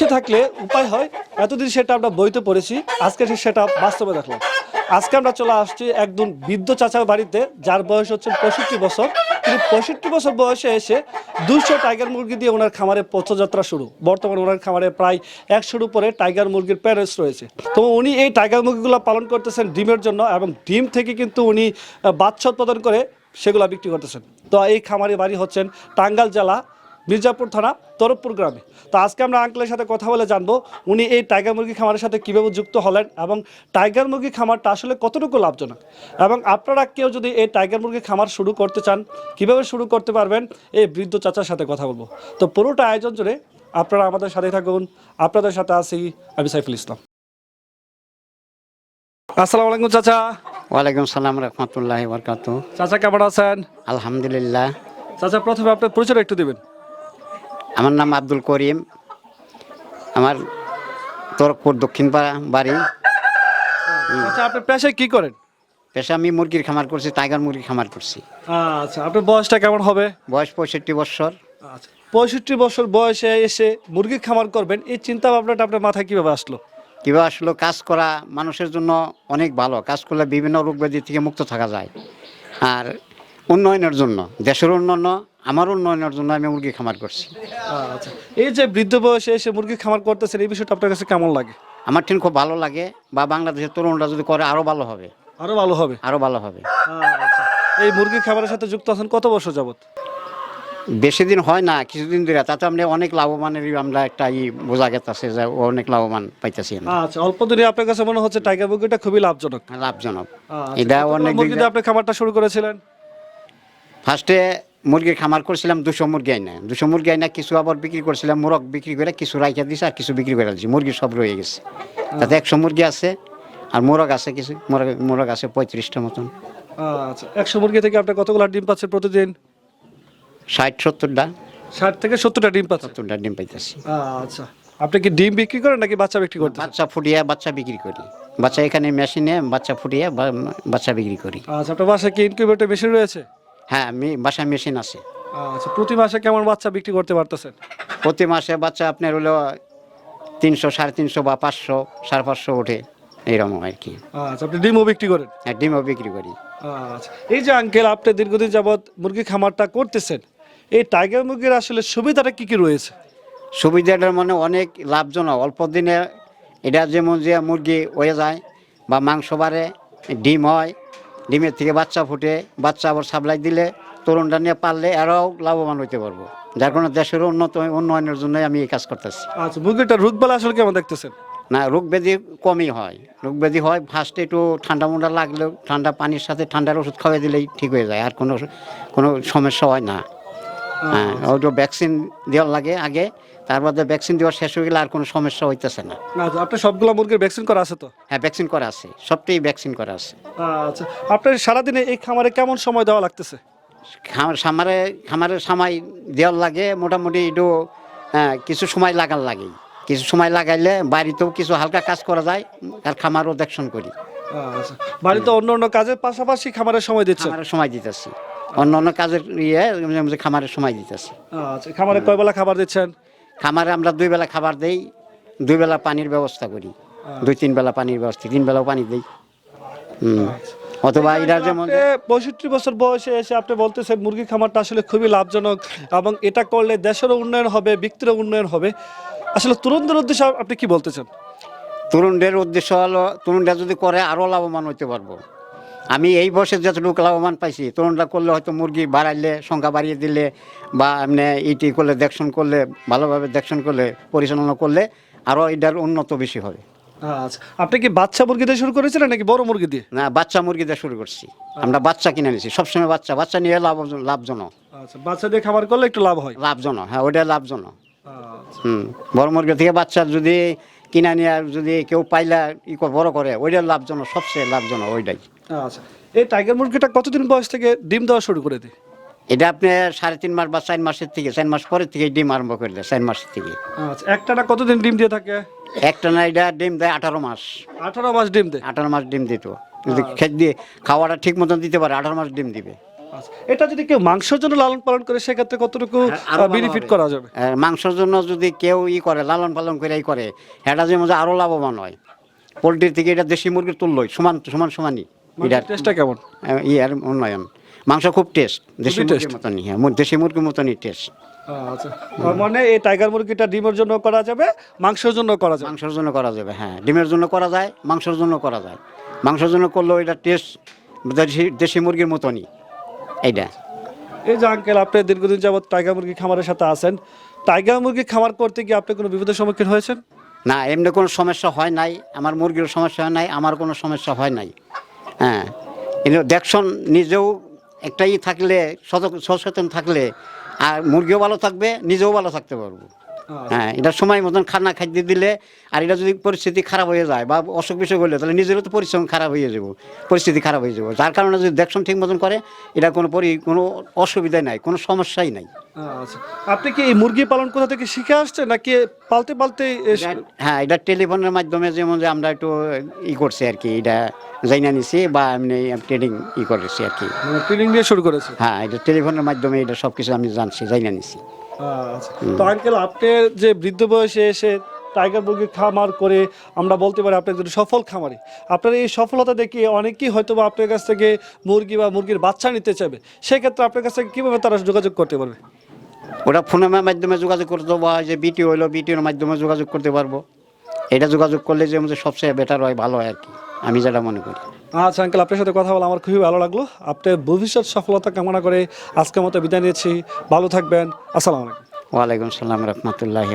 ইচ্ছে থাকলে উপায় হয়। এতদিন সেটা আমরা বইতে পড়েছি। আজকে সেটা বাস্তবে দেখলাম। আজকে আমরা চলে আসছি একদম বৃদ্ধ চাচার বাড়িতে, যার বয়স হচ্ছে পঁয়ষট্টি বছর। তিনি পঁয়ষট্টি বছর বয়সে এসে দুশো টাইগার মুরগি দিয়ে ওনার খামারে পথযাত্রা শুরু। বর্তমানে ওনার খামারে প্রায় একশোর উপরে টাইগার মুরগির প্যারেস রয়েছে। তো উনি এই টাইগার মুরগিগুলো পালন করতেছেন ডিমের জন্য এবং ডিম থেকে কিন্তু উনি বাচ্চা উৎপাদন করে সেগুলো বিক্রি করতেছেন। তো এই খামারে বাড়ি হচ্ছেন টাঙ্গাল জেলা মির্জাপুর থানা তরফপুর গ্রামে। তো আজকে আমরা আঙ্কেলের সাথে কথা বলে জানব উনি এই টাইগার মুরগি খামারের সাথে কীভাবে যুক্ত হলেন এবং টাইগার মুরগি খামারটা আসলে কতটুকু লাভজনক? এবং আপনারা কেউ যদি এই টাইগার মুরগি খামার শুরু করতে চান কীভাবে শুরু করতে পারবেন? এই বৃদ্ধ চাচার সাথে কথা বলব। তো পুরোটা আয়োজন জুড়ে আপনারা আমাদের সাথে থাকুন। আপনাদের সাথে আছি আমি সাইফুল ইসলাম। আসসালামু আলাইকুম চাচা। ওয়ালাইকুম সালাম রহমতুল্লাহ বরকাত চাচা কেমন আছেন? আলহামদুলিল্লাহ। চাচা প্রথমে আপনার পরিচয় একটু দিবেন। আমার নাম আব্দুল করিম। আমার তরকপুর দক্ষিণ পাড়া বাড়ি। আচ্ছা আপনি পেশায় কি করেন? পেশা আমি মুরগির খামার করছি টাইগার মুরগির খামার করছি। আচ্ছা আপনার বয়সটা কেমন হবে? বয়স পঁয়ষট্টি বছর। আচ্ছা পঁয়ষট্টি বছর বয়সে এসে মুরগির খামার করবেন এই চিন্তা ভাবনাটা আপনার মাথায় কীভাবে আসলো? কীভাবে আসলো? কাজ করা মানুষের জন্য অনেক ভালো। কাজ করলে বিভিন্ন রোগ ব্যাধি থেকে মুক্ত থাকা যায়। আর উন্নয়নের জন্য দেশের উন্নয়ন আমার উন্নয়নের জন্য আমি মুরগি খামার করছি। আচ্ছা এই যে বৃদ্ধ বয়সে এসে মুরগির খামার করতেছেন এই বিষয়টা আপনার কাছে কেমন লাগে? আমার ঠিক খুব ভালো লাগে বা বাংলাদেশের তরুণরা যদি করে আরও ভালো হবে। আরও ভালো হবে? আরও ভালো হবে। আচ্ছা এই মুরগির খামারের সাথে যুক্ত আছেন কত বছর যাবত বেশি দিন হয় না কিছুদিন ধরে। তাতে আমরা অনেক লাভবানের আমরা একটা ই বোঝা গেছে যে অনেক লাভবান পাইতেছি আচ্ছা অল্প দিনে আপনার কাছে মনে হচ্ছে টাইগার মুরগিটা খুবই লাভজনক। লাভজনক। আচ্ছা, এটা অনেক মুরগি আপনি খামারটা শুরু করেছিলেন? ফার্স্টে মুরগির খামার করছিলাম দুশো মুরগি আইনা। দুশো মুরগি আইনা কিছু আবার বিক্রি করছিলাম মোরগ বিক্রি করে কিছু রাইখা দিছে আর কিছু বিক্রি করে দিচ্ছি মুরগি সব রয়ে গেছে। তাতে একশো মুরগি আছে আর মোরগ আছে কিছু। মোরগ মোরগ আছে পঁয়ত্রিশটা মতন। আচ্ছা একশো মুরগি থেকে আপনি কতগুলো ডিম পাচ্ছেন প্রতিদিন? ষাট সত্তরটা। ষাট থেকে সত্তরটা ডিম পাচ্ছেন? সত্তরটা ডিম পাইতেছি। আচ্ছা আপনি কি ডিম বিক্রি করেন নাকি বাচ্চা বিক্রি করতে বাচ্চা ফুটিয়ে বাচ্চা বিক্রি করি। বাচ্চা এখানে মেশিনে বাচ্চা ফুটিয়ে বাচ্চা বিক্রি করি। আচ্ছা আপনার বাসায় কি ইনকিউবেটর মেশিন রয়েছে? হ্যাঁ আমি বাসায় মেশিন আছে। আচ্ছা প্রতি মাসে কেমন বাচ্চা বিক্রি করতে পারতেছেন? প্রতি মাসে বাচ্চা আপনার হলো তিনশো সাড়ে তিনশো বা পাঁচশো সাড়ে পাঁচশো ওঠে এইরকম আর কি। আচ্ছা আপনি ডিমও বিক্রি করেন? আর ডিমও বিক্রি করি। আচ্ছা এই যে আঙ্কেল আপনি দীর্ঘদিন যাবৎ মুরগি খামারটা করতেছেন এই টাইগার মুরগির আসলে সুবিধাটা কি কি রয়েছে? সুবিধাটার মানে অনেক লাভজনক অল্প দিনে এটা যেমন যে মুরগি হয়ে যায় বা মাংস বাড়ে ডিম হয় ডিমের থেকে বাচ্চা ফুটে বাচ্চা আবার সাপ্লাই দিলে তরুণটা নিয়ে পারলে এরাও লাভবান হইতে পারব। যার কারণে দেশের উন্নত উন্নয়নের জন্যই আমি এই কাজ করতেছি। আচ্ছা মুরগিটা রোগবালা আসলে কেমন দেখতেছেন? না রোগ ব্যাধি কমই হয়। রোগ ব্যাধি হয় ফার্স্টে একটু ঠান্ডা মুন্ডা লাগলেও ঠান্ডা পানির সাথে ঠান্ডার ওষুধ খাওয়াই দিলেই ঠিক হয়ে যায় আর কোনো কোনো সমস্যা হয় না। হ্যাঁ ওইটা ভ্যাকসিন দেওয়ার লাগে আগে তারপরে ভ্যাকসিন দেওয়া শেষ হয়ে গেলে আর কোনো সমস্যা হইতেছে না। আপনার সবগুলো মুরগির ভ্যাকসিন করা আছে তো? হ্যাঁ ভ্যাকসিন করা আছে সবটাই ভ্যাকসিন করা আছে। আচ্ছা আপনার সারাদিনে এই খামারে কেমন সময় দেওয়া লাগতেছে? খামার খামারে খামারের সময় দেওয়ার লাগে মোটামুটি একটু হ্যাঁ, কিছু সময় লাগার লাগেই। কিছু সময় লাগাইলে বাড়িতেও কিছু হালকা কাজ করা যায় আর খামারও দেখশন করি। আচ্ছা বাড়িতে অন্য অন্য কাজের পাশাপাশি খামারের সময় দিচ্ছে? খামারের সময় দিতেছি। অন্য অন্য কাজের ইয়ে খামারের সময় দিতেছি। আচ্ছা খামারে কয় বেলা খাবার দিচ্ছেন? খামারে আমরা দুই বেলা খাবার দেই দুই বেলা পানির ব্যবস্থা করি। দুই তিন বেলা পানির ব্যবস্থা তিন বেলাও পানি দেই। হুম। অথবা এরা যেমন পঁয়ষট্টি বছর বয়সে এসে আপনি বলতেছেন মুরগি খামারটা আসলে খুবই লাভজনক এবং এটা করলে দেশেরও উন্নয়ন হবে ব্যক্তিরও উন্নয়ন হবে। আসলে তরুণদের উদ্দেশ্যে আপনি কি বলতে চান? তরুণদের উদ্দেশ্য হলো তরুণরা যদি করে আরও লাভবান হইতে পারব। আমি এই বয়সে যতটুকু লাভবান পাইছি তরুণরা করলে হয়তো মুরগি বাড়াইলে সংখ্যা বাড়িয়ে দিলে বা এমনি ইটি করলে দেখশন করলে ভালোভাবে দেখশন করলে পরিচালনা করলে আরও এটার উন্নত বেশি হবে। আচ্ছা আপনি কি বাচ্চা মুরগি দিয়ে শুরু করেছিলেন নাকি বড় মুরগি দিয়ে? না বাচ্চা মুরগি দিয়ে শুরু করছি। আমরা বাচ্চা কিনে নিছি সবসময় বাচ্চা বাচ্চা নিয়ে লাভ লাভজনক। আচ্ছা বাচ্চা দিয়ে খাবার করলে একটু লাভ হয়। লাভজনক হ্যাঁ ওইটা লাভজনক। আচ্ছা। হুম বড় মুরগি থেকে বাচ্চা যদি কিনা নিয়ে যদি কেউ পাইলা ই বড় করে ওইটা লাভজনক সবচেয়ে লাভজনক ওইটাই। আচ্ছা। এই টাইগার মুরগিটা কতদিন বয়স থেকে ডিম দেওয়া শুরু করে দিই এটা আপনি সাড়ে তিন মাস বা চার মাসের থেকে চার মাস পরের থেকে ডিম আরম্ভ করে দেয় চার মাসের থেকে। আচ্ছা একটানা কতদিন ডিম দিয়ে থাকে? একটা না এটা ডিম দেয় আঠারো মাস। আঠারো মাস ডিম দেয়? আঠারো মাস ডিম দিত। যদি খেত দিয়ে খাওয়াটা ঠিক মতন দিতে পারে আঠারো মাস ডিম দিবে। আচ্ছা, এটা যদি কেউ মাংসের জন্য লালন পালন করে সেক্ষেত্রে কতটুকু হ্যাঁ, বেনিফিট করা যাবে? মাংসের জন্য যদি কেউ ই করে লালন পালন করে ই করে এটা যে আরও লাভবান হয়। পোলট্রির থেকে এটা দেশি মুরগির তুল্যই সমান সমান সমানই। এটা টেস্টটা কেমন? ইয়ার উন্নয়ন। মাংস খুব টেস্ট দেশি খুবই মুরগির মতনই হ্যাঁ দেশি মুরগির মতনই টেস্ট আচ্ছা। মানে এই টাইগার মুরগিটা ডিমের জন্য করা যাবে মাংসের জন্য করা যাবে? মাংসের জন্য করা যাবে হ্যাঁ ডিমের জন্য করা যায় মাংসের জন্য করা যায়। মাংসের জন্য করলেও এটা টেস্ট দেশি দেশি মুরগির মতনই এইটা। এই যে আঙ্কেল আপনি দীর্ঘদিন যাবত টাইগার মুরগি খামারের সাথে আছেন টাইগার মুরগি খামার করতে গিয়ে আপনি কোনো বিপদের সম্মুখীন হয়েছেন? না এমনি কোনো সমস্যা হয় নাই আমার মুরগির সমস্যা হয় নাই আমার কোনো সমস্যা হয় নাই। হ্যাঁ। কিন্তু দেখশন নিজেও একটাই থাকলে সচেতন থাকলে আর মুরগিও ভালো থাকবে, নিজেও ভালো থাকতে পারব। হ্যাঁ এটা সময় মতন খানা খাদ্য দিলে আর এটা যদি পরিস্থিতি খারাপ হয়ে যায় বা অসুখ বিসুখ হলে তাহলে নিজেরও তো পরিশ্রম খারাপ হয়ে যাব পরিস্থিতি খারাপ হয়ে যাব। যার কারণে যদি দেখশন ঠিক মতন করে এটা কোনো পরি কোনো অসুবিধা নাই কোনো সমস্যাই নাই। আচ্ছা। আপনি কি এই মুরগি পালন কোথা থেকে শিখে আসছেন নাকি পালতে পালতে হ্যাঁ এটা টেলিফোনের মাধ্যমে যেমন যে আমরা একটু ই করছি আর কি এটা জাইনা নিছি বা এমনি ট্রেডিং ই করেছি আর কি। মানে ট্রেনিং দিয়ে শুরু করেছি? হ্যাঁ এটা টেলিফোনের মাধ্যমে এটা সব কিছু আমি জানছি জাইনা নিছি। আচ্ছা তো আঙ্কেল আপনার যে বৃদ্ধ বয়সে এসে টাইগার মুরগির খামার করে আমরা বলতে পারি আপনি একজন সফল খামারি, আপনার এই সফলতা দেখে অনেকেই হয়তো বা আপনার কাছ থেকে মুরগি বা মুরগির বাচ্চা নিতে চাইবে। সেক্ষেত্রে আপনার কাছ থেকে কীভাবে তারা যোগাযোগ করতে পারবে? ওটা ফোনের মাধ্যমে যোগাযোগ করতে বা যে বিটি হইল বিটির মাধ্যমে যোগাযোগ করতে পারব। এটা যোগাযোগ করলে যে আমাদের সবচেয়ে বেটার হয়, ভালো হয় আর কি, আমি যেটা মনে করি। আচ্ছা আঙ্কেল, আপনার সাথে কথা বলে আমার খুবই ভালো লাগল। আপনার ভবিষ্যৎ সফলতা কামনা করে আজকের মতো বিদায় নিয়েছি ভালো থাকবেন। আসসালামু আলাইকুম। ওয়ালাইকুম সালাম রহমতুল্লাহ